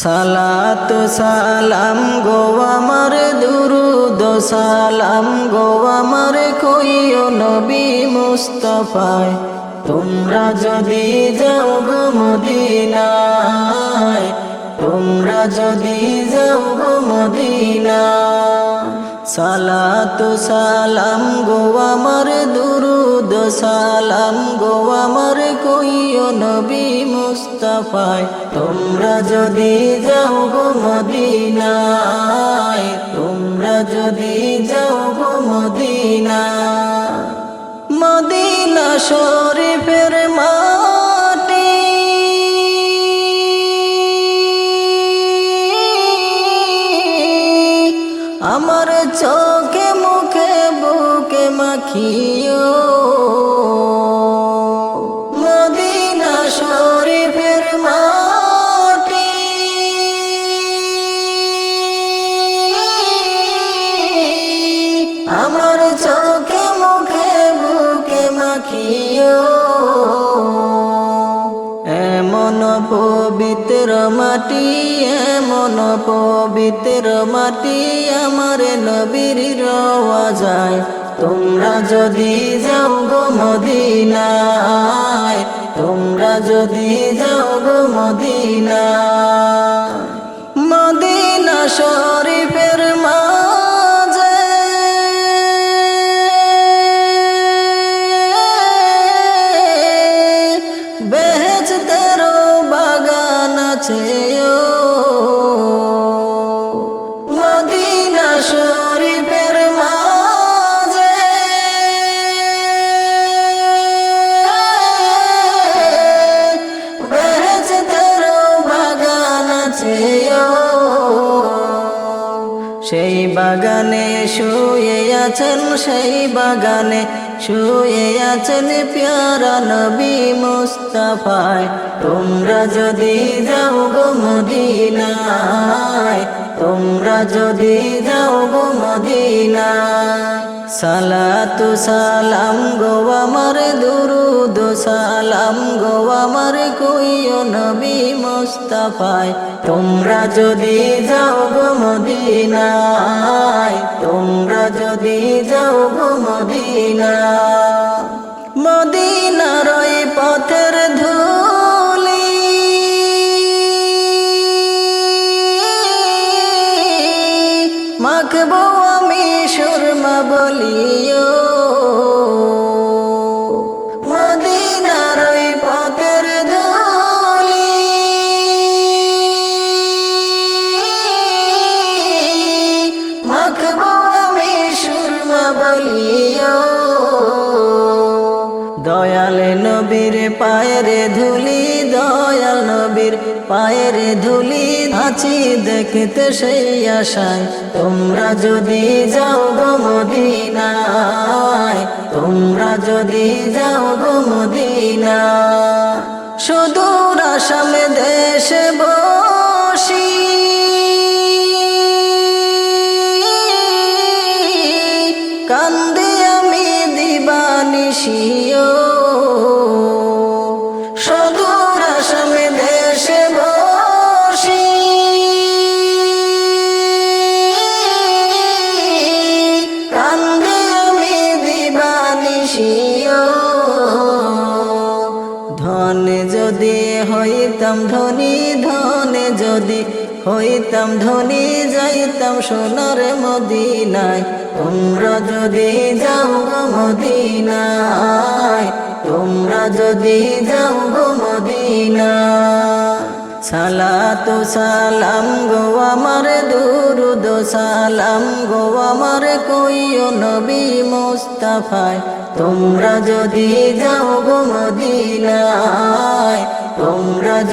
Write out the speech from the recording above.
সালাত, সালাম গো আমার দুরুদ, সালাম গো আমার কইও নবী মুস্তফায়। তোমরা যদি যাও গো মদিনায়, তোমরা যদি যাও গো মদিনায় সালাত সালাম গো আমার দুরুদ, সালাম গো আমার কইও নবী মুস্তাফায়। তোমরা যদি যাও গো মদিনায়, তোমরা যদি যাও গো মদিনা মদিনা শরীফের মাটি আমার 저 পবিত্র মাটি, এমন পবিত্র মাটি আমার নবীর রওয়া যায়। তোমরা যদি যাও গো মদিনায়, তোমরা যদি যাও গো মদিনায় বাগানে শুয়ে আছেন সেই বাগানে, শুয়ে আছেন প্যারা নবী মুস্তফায়। তোমরা যদি যাও গো মদিনায়, তোমরা যদি যাও গো মদিনায়। সালাতু সালাম গো আমার দুরুদ, সালাম গো আমার কইও নবী মুস্তাফায়। তোমরা যদি যাও গো মদিনায়, তোমরা যদি যাও গো মদিনা মদিনার পথের মাখবো আমি আমি সুরমা বলিও। দয়াল নবীর পায়ের ধুলি দয়াল নবীর পায়ের ধুলি আছি দেখতে সেই আশায়। তোমরা যদি যাও গো মদিনায়, তোমরা যদি যাও গোমদিনা মদিনা সুদূর দেশে বসি হইতাম ধনী ধনে, যদি হইতাম ধনী যাইতাম সোনার মদিনায়। তোমরা যদি যাও গো মদিনায়, তোমরা যদি যাও গো মদিনায়। সালাতু সালাম গো আমার দুরুদ, সালাম গো আমার কইও নবী মুস্তাফায়। তোমরা যদি যাও গো তোমরা